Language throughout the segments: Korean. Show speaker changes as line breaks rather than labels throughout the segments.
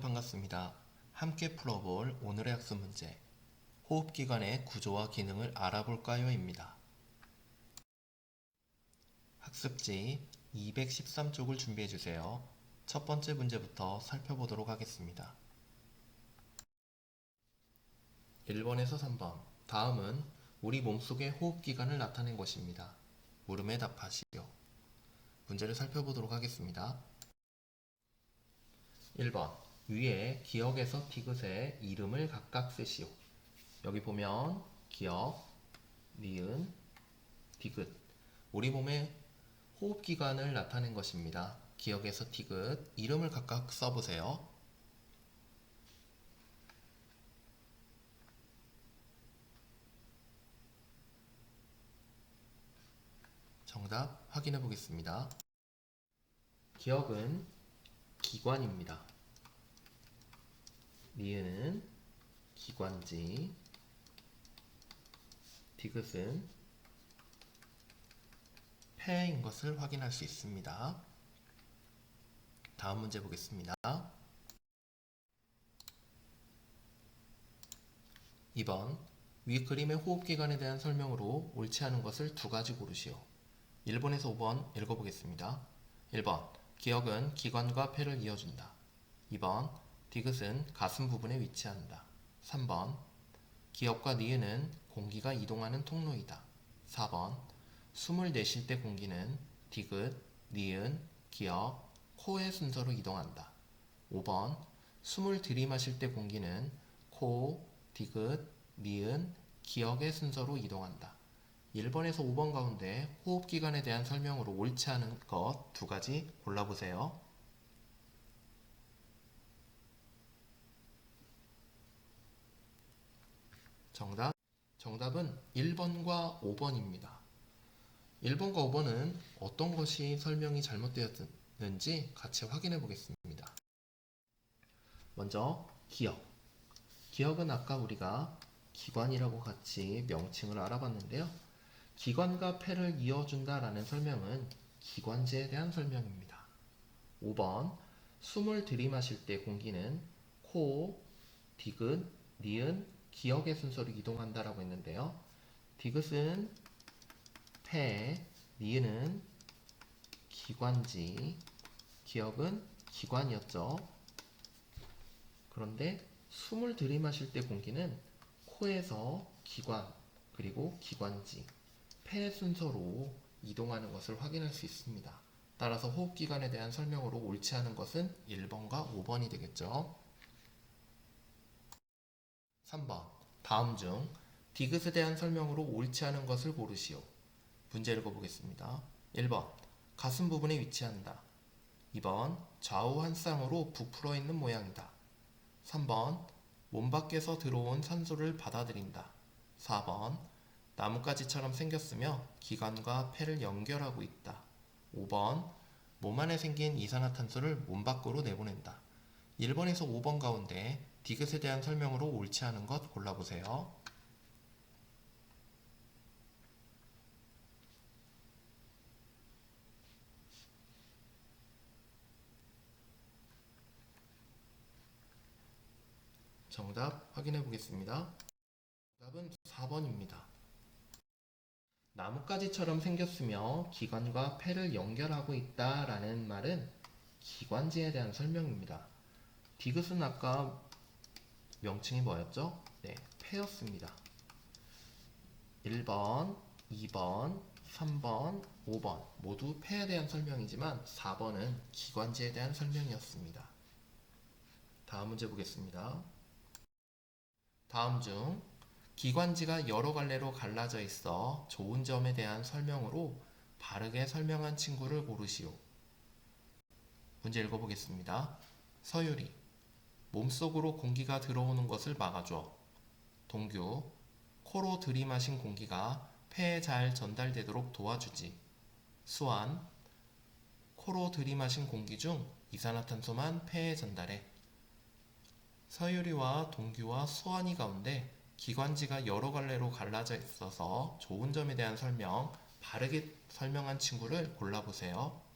반갑습니다. 함께 풀어볼 오늘의 학습 문제. 호흡기관의 구조와 기능을 알아볼까요?입니다. 학습지 213쪽을 준비해 주세요. 첫 번째 문제부터 살펴보도록 하겠습니다. 1번에서 3번. 다음은 우리 몸속의 호흡기관을 나타낸 것입니다. 물음에 답하시오. 문제를 살펴보도록 하겠습니다. 1번. 위에 기억에서 티귿의 이름을 각각 쓰시오. 여기 보면 기억, 니은, 디귿. 우리 몸의 호흡기관을 나타낸 것입니다. 기억에서 티귿, 이름을 각각 써보세요. 정답 확인해 보겠습니다. 기억은 기관입니다. 니은은 기관지, 디귿은 폐인 것을 확인할 수 있습니다. 다음 문제 보겠습니다. 2번 위 그림의 호흡기관에 대한 설명으로 옳지 않은 것을 두 가지 고르시오. 1번에서 5번 읽어보겠습니다. 1번 기억은 기관과 폐를 이어준다. 2번 디귿은 가슴 부분에 위치한다. 3번 기억과 니은은 공기가 이동하는 통로이다. 4번 숨을 내쉴 때 공기는 디귿, 니은, 기억, 코의 순서로 이동한다. 5번 숨을 들이마실 때 공기는 코, 디귿, 니은, 기억의 순서로 이동한다. 1번에서 5번 가운데 호흡기관에 대한 설명으로 옳지 않은 것 두 가지 골라보세요. 정답. 정답은 1번과 5번입니다. 1번과 5번은 어떤 것이 설명이 잘못되었는지 같이 확인해 보겠습니다. 먼저 기억. 기억은 아까 우리가 기관이라고 같이 명칭을 알아봤는데요. 기관과 폐를 이어준다라는 설명은 기관지에 대한 설명입니다. 5번 숨을 들이마실 때 공기는 코, 디귿, 니은, 기억의 순서로 이동한다라고 했는데요. 디귿은 폐, 니은은 기관지, 기억은 기관이었죠. 그런데 숨을 들이마실 때 공기는 코에서 기관, 그리고 기관지, 폐 순서로 이동하는 것을 확인할 수 있습니다. 따라서 호흡기관에 대한 설명으로 옳지 않은 것은 1번과 5번이 되겠죠. 3번. 다음 중 디귿에 대한 설명으로 옳지 않은 것을 고르시오. 문제 읽어보겠습니다. 1번. 가슴 부분에 위치한다. 2번. 좌우 한 쌍으로 부풀어 있는 모양이다. 3번. 몸 밖에서 들어온 산소를 받아들인다. 4번. 나뭇가지처럼 생겼으며 기관과 폐를 연결하고 있다. 5번. 몸 안에 생긴 이산화탄소를 몸 밖으로 내보낸다. 1번에서 5번 가운데 디귿에 대한 설명으로 옳지 않은 것 골라보세요. 정답 확인해 보겠습니다. 정답은 4번입니다. 나뭇가지처럼 생겼으며 기관과 폐를 연결하고 있다라는 말은 기관지에 대한 설명입니다. 디귿은 아까 명칭이 뭐였죠? 네, 폐였습니다. 1번, 2번, 3번, 5번 모두 폐에 대한 설명이지만 4번은 기관지에 대한 설명이었습니다. 다음 문제 보겠습니다. 다음 중 기관지가 여러 갈래로 갈라져 있어 좋은 점에 대한 설명으로 바르게 설명한 친구를 고르시오. 문제 읽어보겠습니다. 서유리 몸속으로 공기가 들어오는 것을 막아줘. 동규 코로 들이마신 공기가 폐에 잘 전달되도록 도와주지. 수완 코로 들이마신 공기 중 이산화탄소만 폐에 전달해. 서유리와 동규와 수완이 가운데 기관지가 여러 갈래로 갈라져 있어서 좋은 점에 대한 설명, 바르게 설명한 친구를 골라보세요.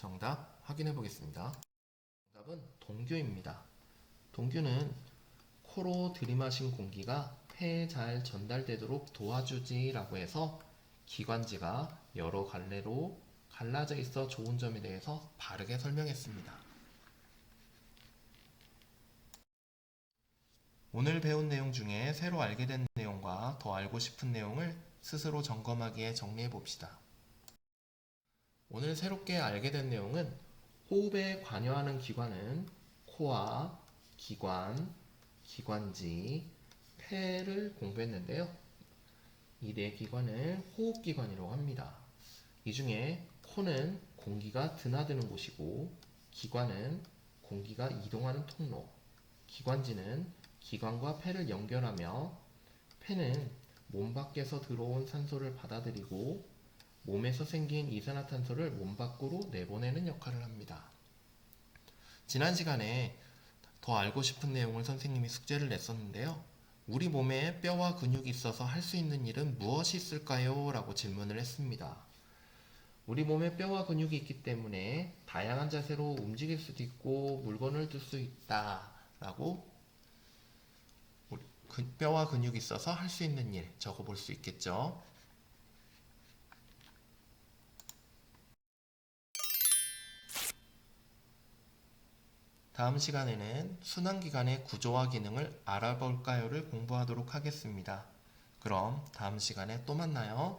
정답 확인해 보겠습니다. 정답은 동규입니다. 동규는 코로 들이마신 공기가 폐에 잘 전달되도록 도와주지라고 해서 기관지가 여러 갈래로 갈라져 있어 좋은 점에 대해서 바르게 설명했습니다. 오늘 배운 내용 중에 새로 알게 된 내용과 더 알고 싶은 내용을 스스로 점검하기에 정리해 봅시다. 오늘 새롭게 알게 된 내용은 호흡에 관여하는 기관은 코와 기관, 기관지, 폐를 공부했는데요. 이 네 기관을 호흡기관이라고 합니다. 이 중에 코는 공기가 드나드는 곳이고, 기관은 공기가 이동하는 통로, 기관지는 기관과 폐를 연결하며, 폐는 몸 밖에서 들어온 산소를 받아들이고, 몸에서 생긴 이산화탄소를 몸 밖으로 내보내는 역할을 합니다. 지난 시간에 더 알고 싶은 내용을 선생님이 숙제를 냈었는데요. 우리 몸에 뼈와 근육이 있어서 할 수 있는 일은 무엇이 있을까요? 라고 질문을 했습니다. 우리 몸에 뼈와 근육이 있기 때문에 다양한 자세로 움직일 수도 있고 물건을 들 수 있다. 라고 뼈와 근육이 있어서 할 수 있는 일 적어 볼 수 있겠죠. 다음 시간에는 순환기관의 구조와 기능을 알아볼까요를 공부하도록 하겠습니다. 그럼 다음 시간에 또 만나요.